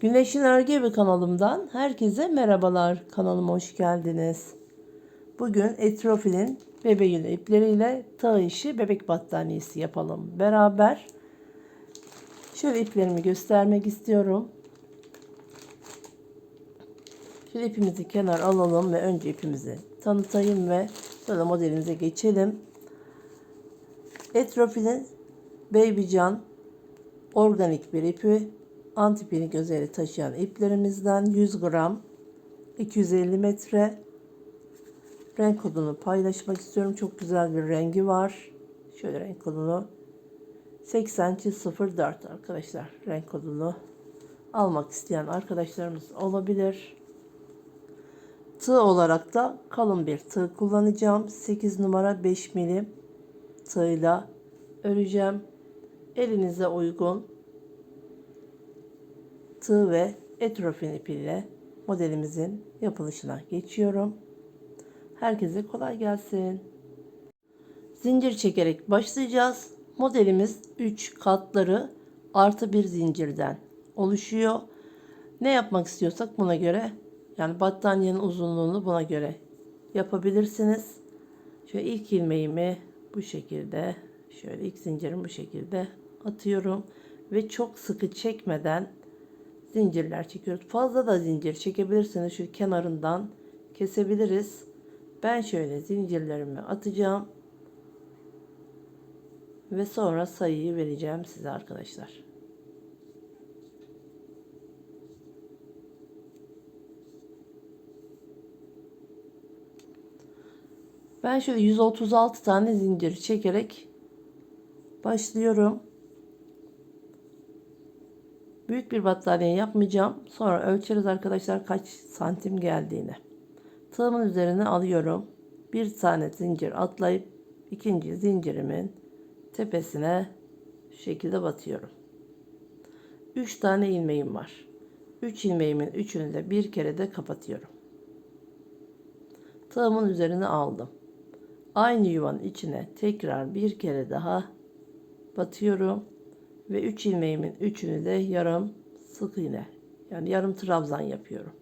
Güneşin Örgü Evi kanalımdan herkese merhabalar. Kanalıma hoş geldiniz. Bugün Etrofil'in bebe yünü ipleriyle tığ işi bebek battaniyesi yapalım. Beraber şöyle iplerimi göstermek istiyorum. Şöyle ipimizi kenar alalım ve önce ipimizi tanıtayım ve sonra modelimize geçelim. Etrofil'in Babycan organik bir ipi antipinik özeli taşıyan iplerimizden 100 gram 250 metre renk kodunu paylaşmak istiyorum. Çok güzel bir rengi var. Şöyle renk kodunu 8004 arkadaşlar renk kodunu almak isteyen arkadaşlarımız olabilir. Tığ olarak da kalın bir tığ kullanacağım. 8 numara 5 milim tığla öreceğim. Elinize uygun tığ ve etrofin ipiyle modelimizin yapılışına geçiyorum. Herkese kolay gelsin. Zincir çekerek başlayacağız. Modelimiz 3 katları artı bir zincirden oluşuyor. Ne yapmak istiyorsak buna göre yani battaniyenin uzunluğunu buna göre yapabilirsiniz. Şöyle ilk ilmeğimi bu şekilde şöyle ilk zincirimi bu şekilde atıyorum ve çok sıkı çekmeden zincirler çekiyoruz. Fazla da zincir çekebilirsiniz. Şu kenarından kesebiliriz. Ben şöyle zincirlerimi atacağım. Ve sonra sayıyı vereceğim size arkadaşlar. Ben şöyle 136 tane zincir çekerek başlıyorum. Büyük bir battaniye yapmayacağım. Sonra ölçeriz arkadaşlar kaç santim geldiğini. Tığımın üzerine alıyorum. Bir tane zincir atlayıp ikinci zincirimin tepesine şu şekilde batıyorum. 3 tane ilmeğim var. 3 ilmeğimin üçünü de bir kere de kapatıyorum. Tığımın üzerine aldım. Aynı yuvanın içine tekrar bir kere daha batıyorum ve 3 ilmeğimin üçünü de yarım sık iğne yani yarım trabzan yapıyorum.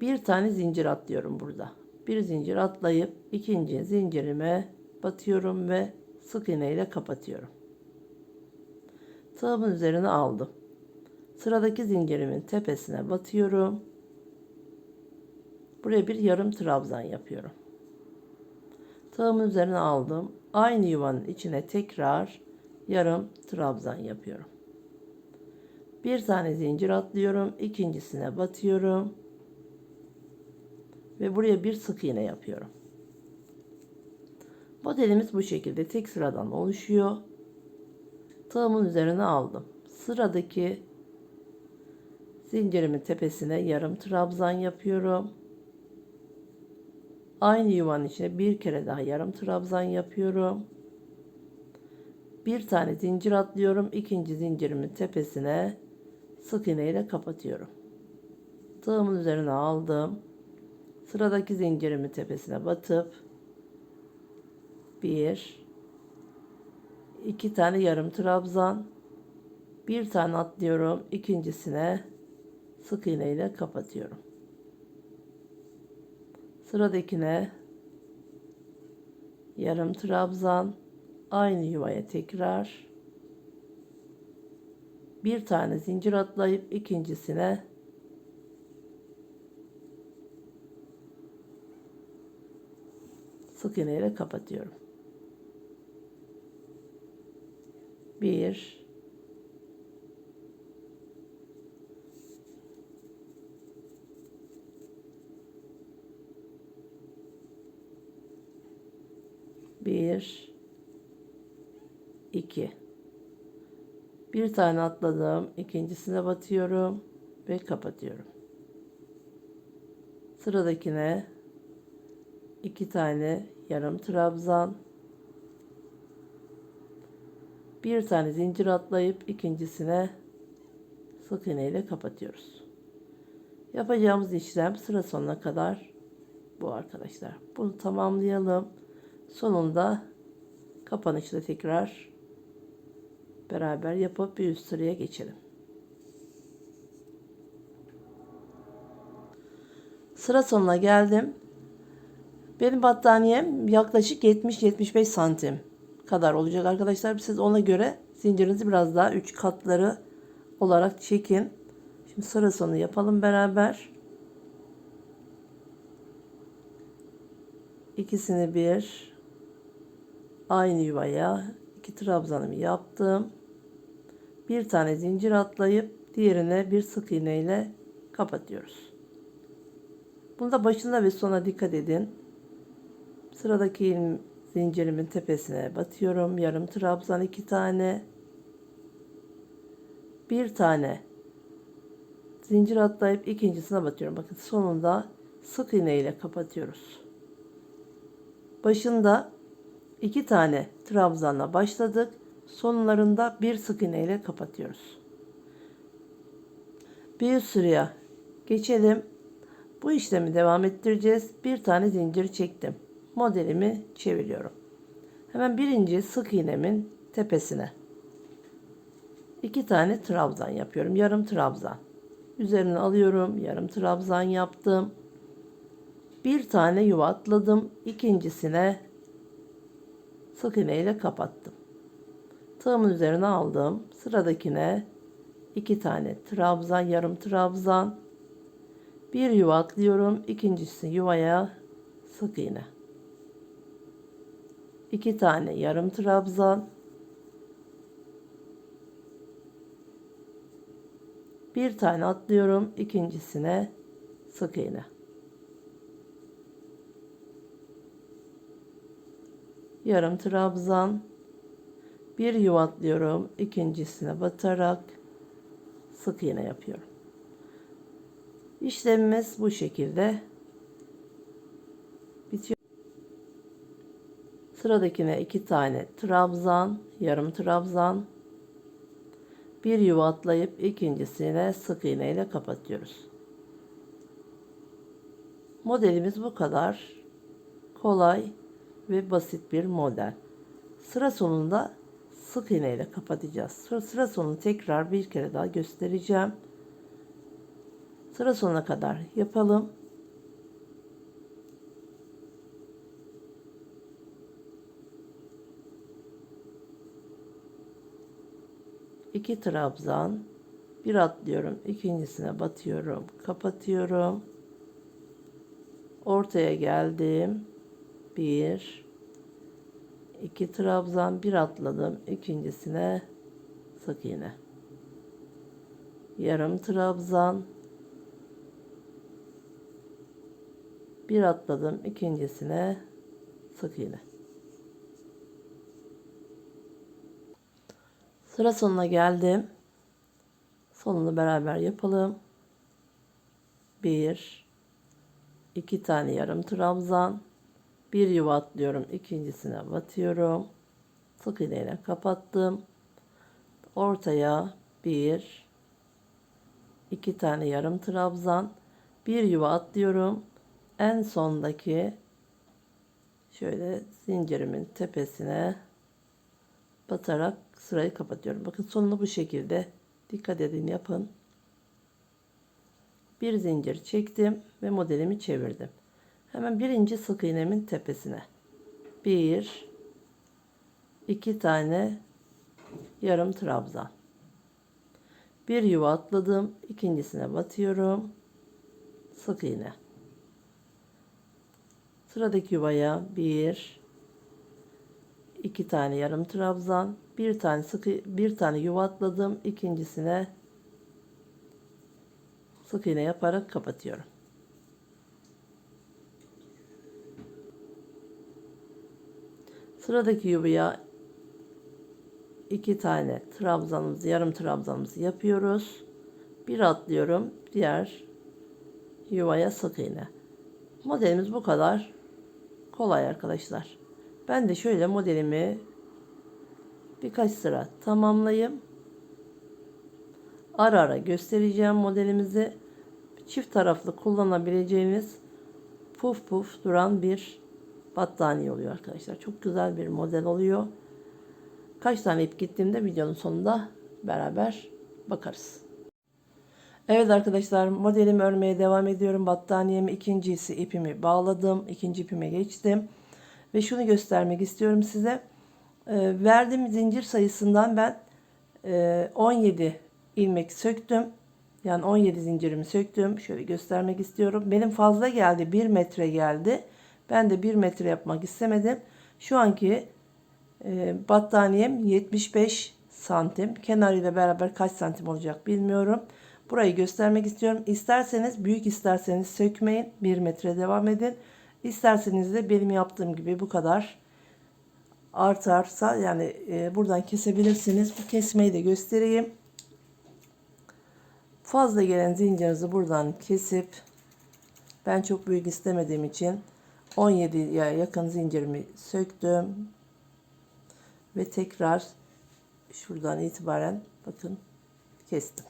Bir tane zincir atlıyorum burada. Bir zincir atlayıp ikinci zincirime batıyorum ve sık iğne ile kapatıyorum. Tığımın üzerine aldım. Sıradaki zincirimin tepesine batıyorum. Buraya bir yarım trabzan yapıyorum. Tığımın üzerine aldım. Aynı yuvanın içine tekrar yarım trabzan yapıyorum. Bir tane zincir atlıyorum. ikincisine batıyorum. Ve buraya bir sık iğne yapıyorum. Modelimiz bu şekilde tek sıradan oluşuyor. Tığımın üzerine aldım. Sıradaki zincirimin tepesine yarım trabzan yapıyorum. Aynı yuvanın içine bir kere daha yarım trabzan yapıyorum. Bir tane zincir atlıyorum. ikinci zincirimin tepesine sık iğne ile kapatıyorum. Tığımın üzerine aldım. Sıradaki zincirimin tepesine batıp bir iki tane yarım trabzan bir tane atlıyorum. ikincisine sık iğne ile kapatıyorum. Sıradakine yarım trabzan aynı yuvaya tekrar bir tane zincir atlayıp ikincisine sık iğne ile kapatıyorum. Bir Bir, iki. Bir tane atladım. ikincisine batıyorum ve kapatıyorum. Sıradakine iki tane yarım trabzan. Bir tane zincir atlayıp ikincisine sık iğne ile kapatıyoruz. Yapacağımız işlem sıra sonuna kadar bu arkadaşlar. Bunu tamamlayalım. Sonunda kapanışta tekrar beraber yapıp bir üst sıraya geçelim. Sıra sonuna geldim. Benim battaniyem yaklaşık 70-75 santim kadar olacak arkadaşlar. Siz ona göre zincirinizi biraz daha 3 katları olarak çekin. Şimdi sıra sonu yapalım beraber. İkisini bir aynı yuvaya iki trabzanımı yaptım. Bir tane zincir atlayıp diğerine bir sık iğne ile kapatıyoruz. Bunda başına ve sona dikkat edin. Sıradaki zincirimin tepesine batıyorum. Yarım trabzan iki tane. Bir tane zincir atlayıp ikincisine batıyorum. Bakın sonunda sık iğne ile kapatıyoruz. Başında iki tane trabzanla başladık. Sonlarında bir sık iğne ile kapatıyoruz. Bir sıraya geçelim. Bu işlemi devam ettireceğiz. Bir tane zincir çektim. Modelimi çeviriyorum. Hemen birinci sık iğnemin tepesine iki tane trabzan yapıyorum. Yarım trabzan. Üzerine alıyorum. Yarım trabzan yaptım. Bir tane yuva atladım. İkincisine sık iğne ile kapattım. Tığımın üzerine aldım. Sıradakine iki tane trabzan, yarım trabzan. Bir yuva atlıyorum. İkincisi yuvaya sık iğne. İki tane yarım trabzan. Bir tane atlıyorum. ikincisine sık iğne. Yarım trabzan. Bir yuva atlıyorum. ikincisine batarak sık iğne yapıyorum. İşlemimiz bu şekilde bitiyor. Sıradakine iki tane trabzan, yarım trabzan, bir yuva atlayıp ikincisine sık iğne ile kapatıyoruz. Modelimiz bu kadar kolay ve basit bir model. Sıra sonunda sık iğne ile kapatacağız. Sıra, sıra sonunu tekrar bir kere daha göstereceğim. Sıra sonuna kadar yapalım. iki trabzan bir atlıyorum ikincisine batıyorum kapatıyorum ortaya geldim bir. İki trabzan. Bir atladım. İkincisine sık iğne. Yarım trabzan. Bir atladım. İkincisine sık iğne. Sıra sonuna geldim. Sonunu beraber yapalım. Bir, iki tane yarım trabzan, bir yuva atlıyorum, ikincisine batıyorum. Sık iğneyle kapattım. Ortaya bir, iki tane yarım trabzan, bir yuva atlıyorum. En sondaki şöyle zincirimin tepesine batarak sırayı kapatıyorum. Bakın sonunu bu şekilde dikkat edin yapın. Bir zincir çektim ve modelimi çevirdim. Hemen birinci sık iğnemin tepesine. Bir, iki tane yarım trabzan. Bir yuva atladım. ikincisine batıyorum. Sık iğne. Sıradaki yuvaya bir, iki tane yarım trabzan, bir tane sık bir tane yuvatladım. ikincisine sık iğne yaparak kapatıyorum. Sıradaki yuvaya iki tane trabzanımızı, yarım trabzanımızı yapıyoruz. Bir atlıyorum. Diğer yuvaya sık iğne. Modelimiz bu kadar kolay arkadaşlar. Ben de şöyle modelimi birkaç sıra tamamlayayım. Ara ara göstereceğim modelimizi. Çift taraflı kullanabileceğiniz puf puf duran bir battaniye oluyor arkadaşlar. Çok güzel bir model oluyor. Kaç tane ip gittiğimde videonun sonunda beraber bakarız. Evet arkadaşlar modelimi örmeye devam ediyorum. Battaniyemi ikincisi ipimi bağladım. ikinci ipime geçtim. Ve şunu göstermek istiyorum size. Ee, verdiğim zincir sayısından ben e, 17 ilmek söktüm. Yani 17 zincirimi söktüm. Şöyle göstermek istiyorum. Benim fazla geldi. 1 metre geldi. Ben de 1 metre yapmak istemedim. Şu anki e, battaniyem 75 santim. Kenarıyla beraber kaç santim olacak bilmiyorum. Burayı göstermek istiyorum. İsterseniz büyük isterseniz sökmeyin. 1 metre devam edin. İsterseniz de benim yaptığım gibi bu kadar artarsa yani e, buradan kesebilirsiniz. Bu kesmeyi de göstereyim. Fazla gelen zincirinizi buradan kesip ben çok büyük istemediğim için 17'ye yakın zincirimi söktüm. Ve tekrar şuradan itibaren bakın kestim.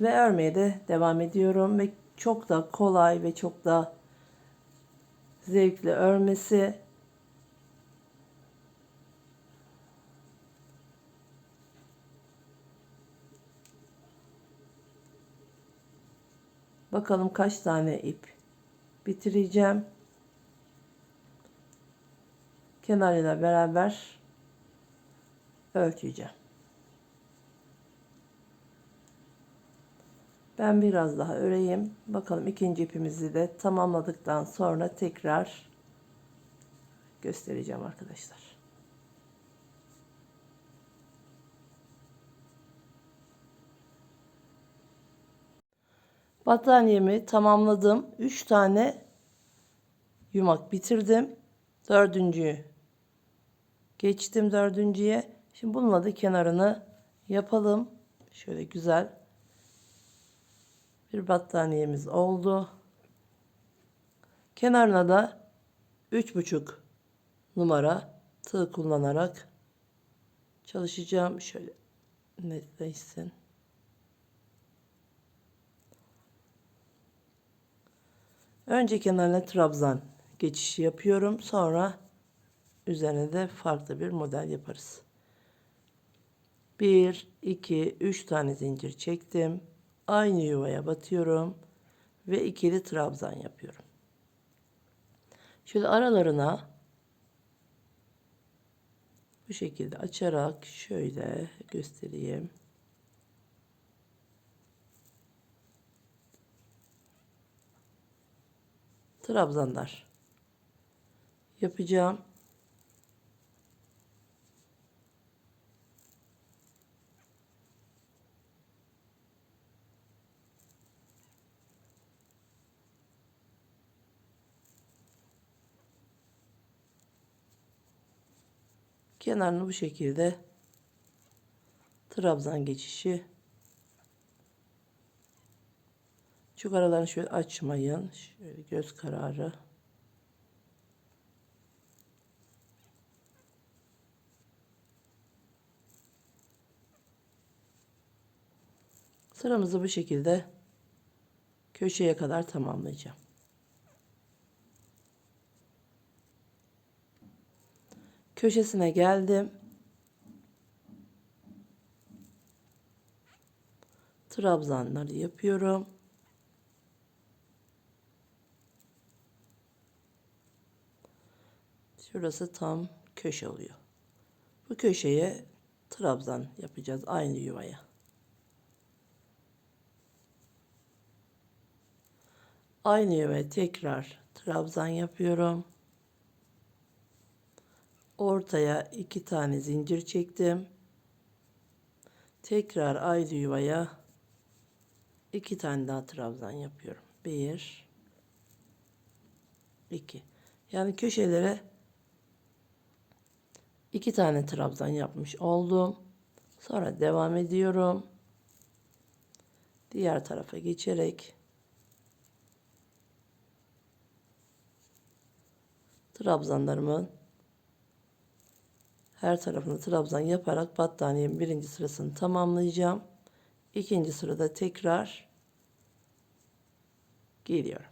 Ve örmeye de devam ediyorum ve çok da kolay ve çok da zevkli örmesi. Bakalım kaç tane ip bitireceğim. Kenarıyla beraber ölçeceğim. Ben biraz daha öreyim. Bakalım ikinci ipimizi de tamamladıktan sonra tekrar göstereceğim arkadaşlar. Battaniyemi tamamladım. 3 tane yumak bitirdim. Dördüncüyü geçtim dördüncüye. Şimdi bununla da kenarını yapalım. Şöyle güzel bir battaniyemiz oldu. Kenarına da üç buçuk numara tığ kullanarak çalışacağım. Şöyle netleşsin. Önce kenarına trabzan geçişi yapıyorum. Sonra üzerine de farklı bir model yaparız. 1, 2, 3 tane zincir çektim. Aynı yuvaya batıyorum. Ve ikili trabzan yapıyorum. Şöyle aralarına bu şekilde açarak şöyle göstereyim. Trabzanlar yapacağım. Kenarını bu şekilde trabzan geçişi çok aralarını şöyle açmayın. Şöyle göz kararı. Sıramızı bu şekilde köşeye kadar tamamlayacağım. Köşesine geldim. Trabzanları yapıyorum. Şurası tam köşe oluyor. Bu köşeye trabzan yapacağız aynı yuvaya. Aynı yuvaya tekrar trabzan yapıyorum ortaya iki tane zincir çektim. Tekrar aynı yuvaya iki tane daha trabzan yapıyorum. Bir, iki. Yani köşelere iki tane trabzan yapmış oldum. Sonra devam ediyorum. Diğer tarafa geçerek trabzanlarımın her tarafını trabzan yaparak battaniyenin birinci sırasını tamamlayacağım. İkinci sırada tekrar geliyorum.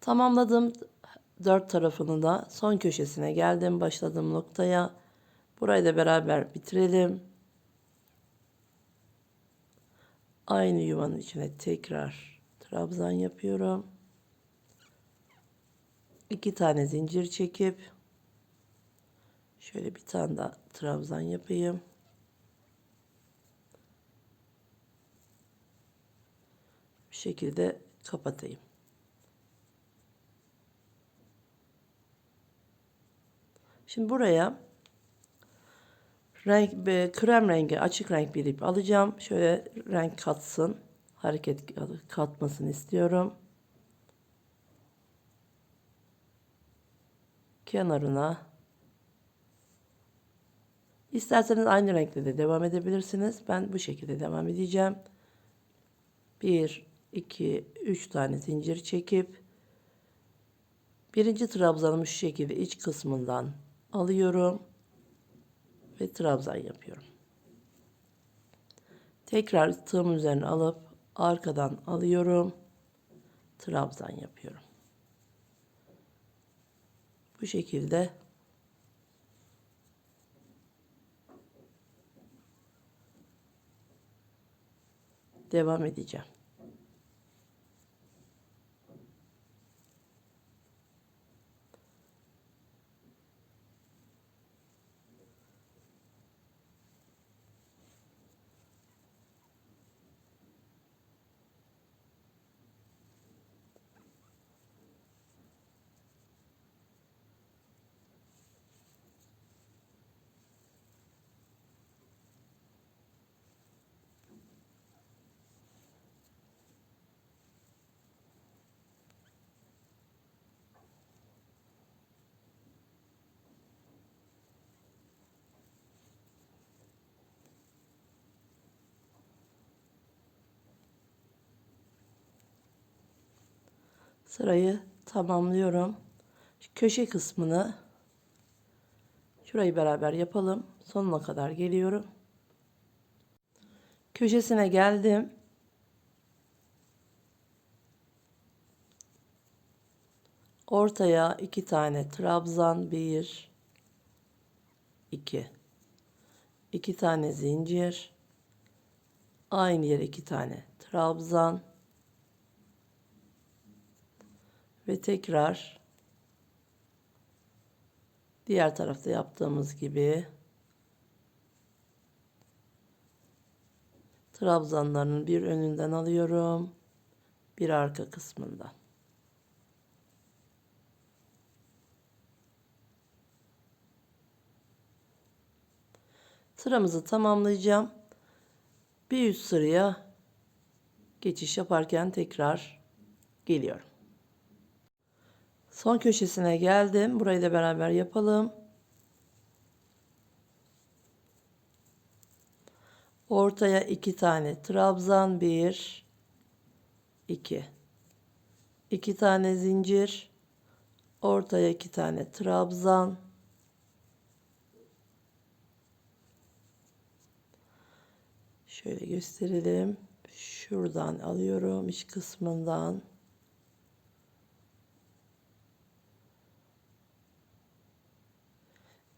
Tamamladım. dört tarafını da son köşesine geldim başladığım noktaya. Burayı da beraber bitirelim. Aynı yuvanın içine tekrar trabzan yapıyorum. İki tane zincir çekip şöyle bir tane daha trabzan yapayım. Bu şekilde kapatayım. Şimdi buraya renk krem rengi açık renk bir ip alacağım. Şöyle renk katsın. Hareket katmasını istiyorum. Kenarına İsterseniz aynı renkle de devam edebilirsiniz. Ben bu şekilde devam edeceğim. 1 2 3 tane zincir çekip birinci trabzanımı şu şekilde iç kısmından alıyorum ve trabzan yapıyorum. Tekrar tığım üzerine alıp arkadan alıyorum. Trabzan yapıyorum. Bu şekilde devam edeceğim. Sırayı tamamlıyorum. Köşe kısmını şurayı beraber yapalım. Sonuna kadar geliyorum. Köşesine geldim. Ortaya iki tane trabzan bir iki iki tane zincir aynı yere iki tane trabzan ve tekrar diğer tarafta yaptığımız gibi trabzanların bir önünden alıyorum bir arka kısmından. Sıramızı tamamlayacağım. Bir üst sıraya geçiş yaparken tekrar geliyorum Son köşesine geldim. Burayı da beraber yapalım. Ortaya iki tane trabzan bir, iki, iki tane zincir, ortaya iki tane trabzan, şöyle gösterelim. Şuradan alıyorum iç kısmından.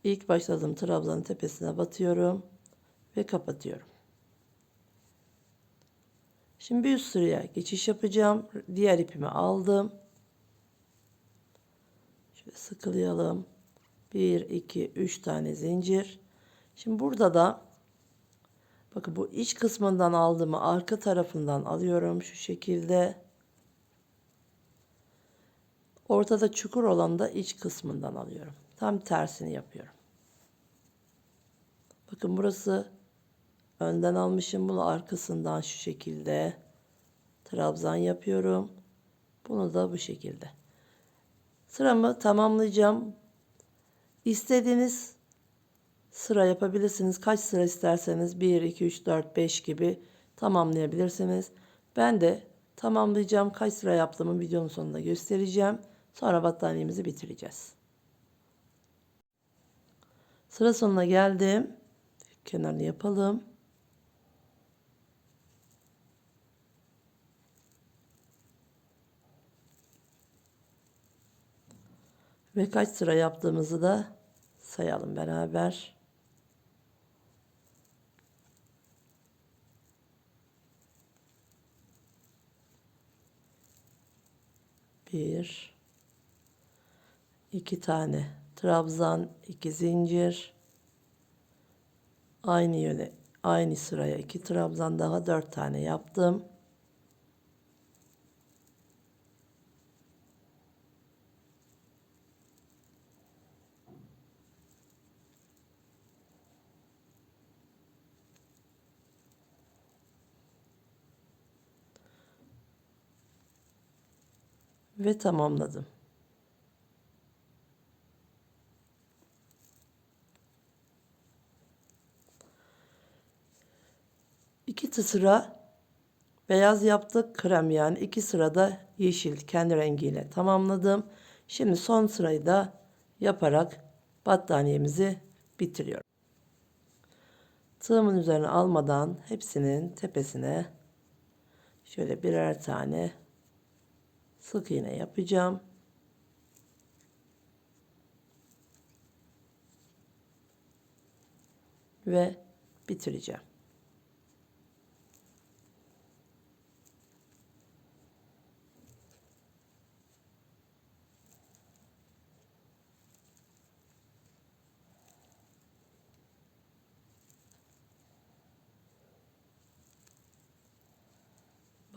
İlk başladığım trabzanın tepesine batıyorum ve kapatıyorum. Şimdi bir üst sıraya geçiş yapacağım. Diğer ipimi aldım. Şöyle sıkılayalım. 1 2 3 tane zincir. Şimdi burada da bakın bu iç kısmından aldığımı arka tarafından alıyorum şu şekilde. Ortada çukur olan da iç kısmından alıyorum. Tam tersini yapıyorum. Bakın burası önden almışım. Bunu arkasından şu şekilde trabzan yapıyorum. Bunu da bu şekilde. Sıramı tamamlayacağım. İstediğiniz sıra yapabilirsiniz. Kaç sıra isterseniz 1, 2, 3, 4, 5 gibi tamamlayabilirsiniz. Ben de tamamlayacağım. Kaç sıra yaptığımı videonun sonunda göstereceğim. Sonra battaniyemizi bitireceğiz. Sıra sonuna geldim kenarını yapalım. Ve kaç sıra yaptığımızı da sayalım beraber. Bir, iki tane trabzan, iki zincir. Aynı yöne, aynı sıraya iki trabzan daha dört tane yaptım. ve tamamladım. İki sıra beyaz yaptık krem yani iki sırada yeşil kendi rengiyle tamamladım. Şimdi son sırayı da yaparak battaniyemizi bitiriyorum. Tığımın üzerine almadan hepsinin tepesine şöyle birer tane sık iğne yapacağım. Ve bitireceğim.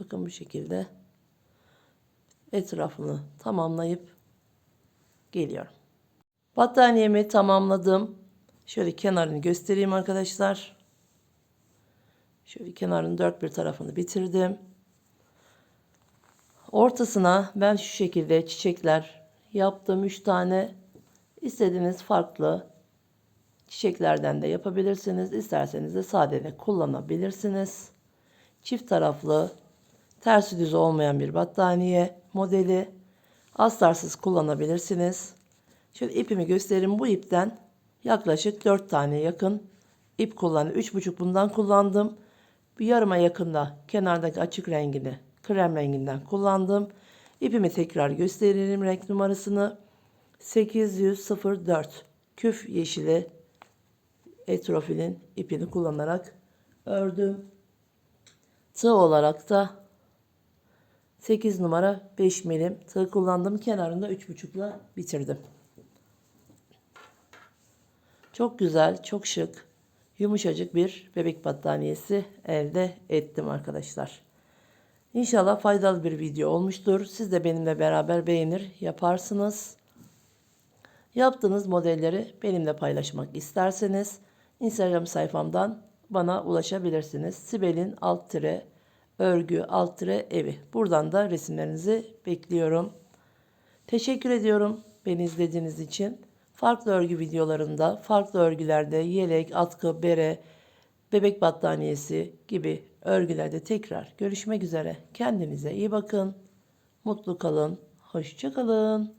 Bakın bu şekilde etrafını tamamlayıp geliyorum. Battaniyemi tamamladım. Şöyle kenarını göstereyim arkadaşlar. Şöyle kenarın dört bir tarafını bitirdim. Ortasına ben şu şekilde çiçekler yaptım. Üç tane. İstediğiniz farklı çiçeklerden de yapabilirsiniz. İsterseniz de sade de kullanabilirsiniz. Çift taraflı Tersi düz olmayan bir battaniye modeli. Astarsız kullanabilirsiniz. Şöyle ipimi göstereyim. Bu ipten yaklaşık 4 tane yakın ip kullandım. 3,5 bundan kullandım. Bir yarıma yakında kenardaki açık rengini krem renginden kullandım. İpimi tekrar gösterelim renk numarasını. 804 küf yeşili etrofilin ipini kullanarak ördüm. Tığ olarak da 8 numara 5 milim tığ kullandım. Kenarında 3,5'la bitirdim. Çok güzel, çok şık, yumuşacık bir bebek battaniyesi elde ettim arkadaşlar. İnşallah faydalı bir video olmuştur. Siz de benimle beraber beğenir, yaparsınız. Yaptığınız modelleri benimle paylaşmak isterseniz Instagram sayfamdan bana ulaşabilirsiniz. Sibel'in alt tire örgü alt evi. Buradan da resimlerinizi bekliyorum. Teşekkür ediyorum beni izlediğiniz için. Farklı örgü videolarında, farklı örgülerde yelek, atkı, bere, bebek battaniyesi gibi örgülerde tekrar görüşmek üzere. Kendinize iyi bakın. Mutlu kalın. Hoşça kalın.